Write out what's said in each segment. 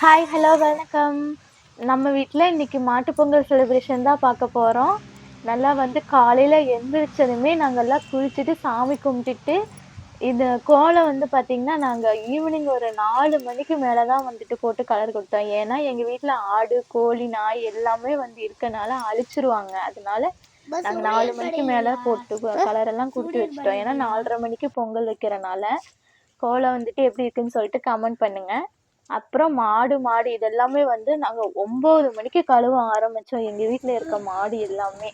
Hi hello வணக்கம். நம்ம வீட்டில் இன்னைக்கு மாட்டுப் பொங்கல் செலிப்ரேஷன் தான் பார்க்க போகிறோம் நல்லா வந்து காலையில் எந்திரிச்சதுமே நாங்கள் எல்லாம் குளிச்சுட்டு சாமி கும்பிட்டுட்டு இந்த கோலம் வந்து பார்த்திங்கன்னா நாங்கள் ஈவினிங் ஒரு நாலு மணிக்கு மேலே தான் வந்துட்டு போட்டு கலர் கொடுத்தோம். ஏன்னா எங்கள் வீட்டில் ஆடு கோழி நாய் எல்லாமே வந்து இருக்கனால அழிச்சிருவாங்க. அதனால நாங்கள் நாலு மணிக்கு மேலே போட்டு கலர் எல்லாம் கொடுத்து வச்சுட்டோம். ஏன்னா நாலரை மணிக்கு பொங்கல் வைக்கிறனால கோலம் வந்துட்டு எப்படி இருக்குன்னு சொல்லிட்டு கமெண்ட் பண்ணுங்க. அப்புறம் மாடு மாடு இதெல்லாமே வந்து நாங்கள் ஒம்பது மணிக்கு கழுவ ஆரம்பித்தோம் எங்கள் வீட்டில் இருக்க மாடு எல்லாமே.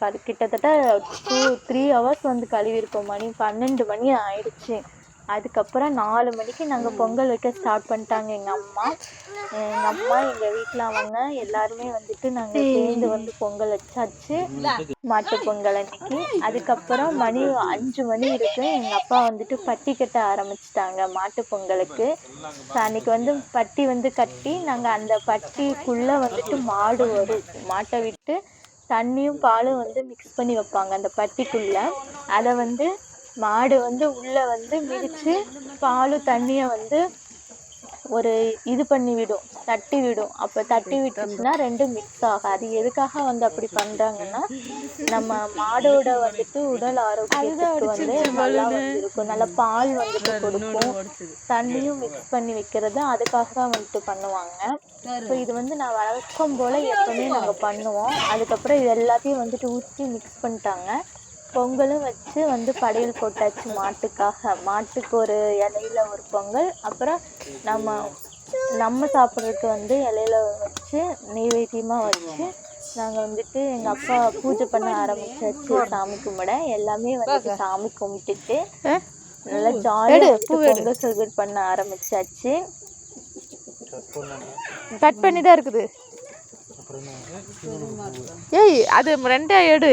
அது கிட்டத்தட்ட டூ த்ரீ ஹவர்ஸ் வந்து கழுவிருக்கோம் மணி பன்னெண்டு மணி ஆயிடுச்சு. அதுக்கப்புறம் நாலு மணிக்கு நாங்கள் பொங்கல் வைக்க ஸ்டார்ட் பண்ணிட்டாங்க எங்கள் அம்மா. எங்கள் அம்மா எங்கள் வீட்டில் அவங்க எல்லாருமே வந்துட்டு நாங்கள் சேர்ந்து வந்து பொங்கல் வச்சாச்சு. மாட்டு பொங்கல் அன்னைக்கு. அதுக்கப்புறம் மணி அஞ்சு மணி இருக்கு எங்கள் அப்பா வந்துட்டு பட்டி கட்ட ஆரம்பிச்சிட்டாங்க மாட்டு பொங்கலுக்கு. அன்னைக்கு வந்து பட்டி வந்து கட்டி நாங்கள் அந்த பட்டிக்குள்ளே வந்துட்டு மாடு வரும் மாட்டை விட்டு தண்ணியும் பாலும் வந்து மிக்ஸ் பண்ணி வைப்பாங்க அந்த பட்டிக்குள்ளே. அதை வந்து மாடு வந்து உள்ளே வந்து மிதித்து பாலும் தண்ணியை வந்து ஒரு இது பண்ணி விடும் தட்டி விடும். அப்போ தட்டி விட்டுச்சுன்னா ரெண்டும் மிக்ஸ் ஆகும். அது எதுக்காக வந்து அப்படி பண்ணுறாங்கன்னா நம்ம மாடோட வந்துட்டு உடல் ஆரோக்கியத்துக்கு வந்து நல்லா வந்து இருக்கும் நல்ல பால் வந்துட்டு கொடுக்கும். தண்ணியும் மிக்ஸ் பண்ணி வைக்கிறது அதுக்காக தான் வந்துட்டு பண்ணுவாங்க. ஸோ இது வந்து நான் வழக்கம் போல் எப்பவுமே நாங்கள் பண்ணுவோம். அதுக்கப்புறம் இது எல்லாத்தையும் வந்துட்டு ஊற்றி மிக்ஸ் பண்ணிட்டாங்க. பொங்கலும் வச்சு வந்து படையல் போட்டாச்சு மாட்டுக்காக. மாட்டுக்கு ஒரு இலையில ஒரு பொங்கல் அப்புறம் நம்ம நம்ம சாப்பிட்றதுக்கு வந்து இலையில வச்சு நெய்வேத்தியமாக வச்சு நாங்கள் வந்துட்டு எங்கள் அப்பா பூஜை பண்ண ஆரம்பிச்சாச்சு சாமி கும்பிட. எல்லாமே வந்துட்டு சாமி கும்பிட்டுட்டு நல்லா ஜாலியாக பொங்கல் செலிப்ரேட் பண்ண ஆரம்பிச்சாச்சு. கட் பண்ணி தான் இருக்குது. ஏய் அது ரெண்டே எடு.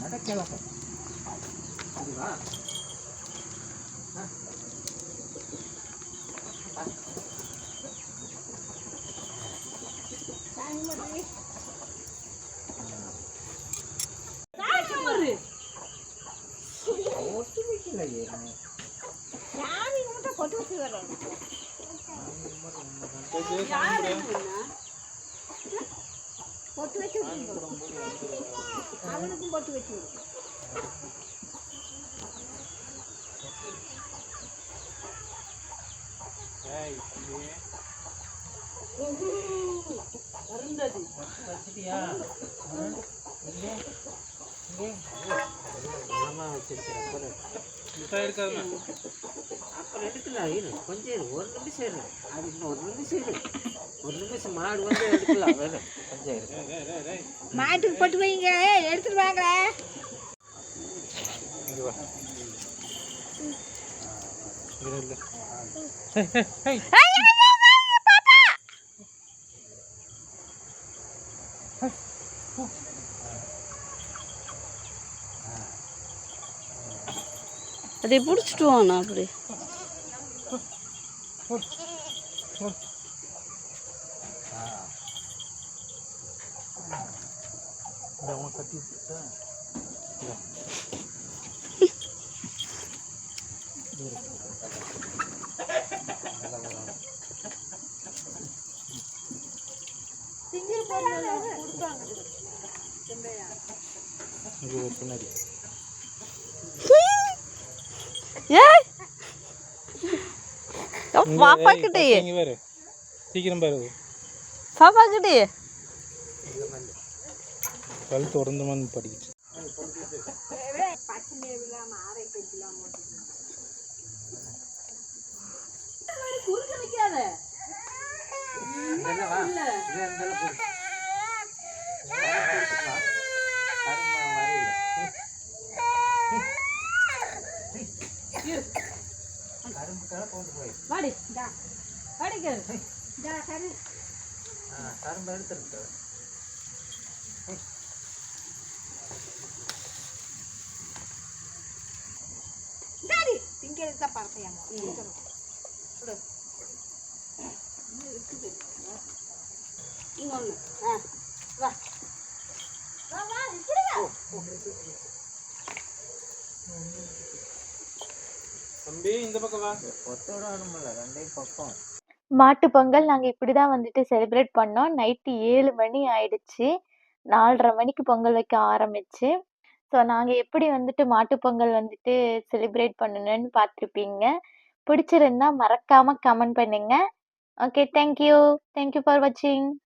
நடக்கல அதுவா ஒட்டுமிக்கலையே பொட்டு வச்சு அவனுக்கும் பொட்டு வச்சு வருந்தது அப்புறம் கொஞ்சம் ஒரு நிமிஷம் அது இன்னும் ஒரு நிமிஷம் ஒரு நிமிஷம் மாடு வந்து எடுக்கலாம் வேறு கொஞ்சம் இரு மாட்டுக்கு பொட்டு வைங்க. எடுத்துட்டு வாங்க. அதை பிடிச்சிட்டு வாண்ணா அப்படி. ஏய் பாப்பா கிட்டே. இங்க பாரு சீக்கிரம் பாரு. பாப்பா கிட்டே. கல் திறந்தமான்னு படிக்கிச்சு. இதெல்லாம் வா. இது இதெல்லாம் போடு. கரும்பு எடுத்துட்டு வா. கரும்பு வரையில. கரும்பு கரை கொண்டு போய். வாடி. வாடிக்க. ஆ கரும்பு எடுத்துருக்கு திங்கிறது தான் பறப்பையாங்க இன்னொன்று ஆ வா. தம்பி இந்த பக்கம் வா. கொத்தோட வேணுமில்ல ரெண்டையும் பக்கம். மாட்டு பொங்கல் நாங்கள் இப்படி தான் வந்துட்டு செலிப்ரேட் பண்ணோம். நைட்டு ஏழு மணி ஆயிடுச்சு. நாலரை மணிக்கு பொங்கல் வைக்க ஆரம்பிச்சு. ஸோ நாங்கள் எப்படி வந்துட்டு மாட்டு பொங்கல் வந்துட்டு செலிப்ரேட் பண்ணணும்னு பார்த்துருப்பீங்க. பிடிச்சிருந்தா மறக்காமல் கமெண்ட் பண்ணுங்க. ஓகே தேங்க்யூ தேங்க்யூ ஃபார் வாட்சிங்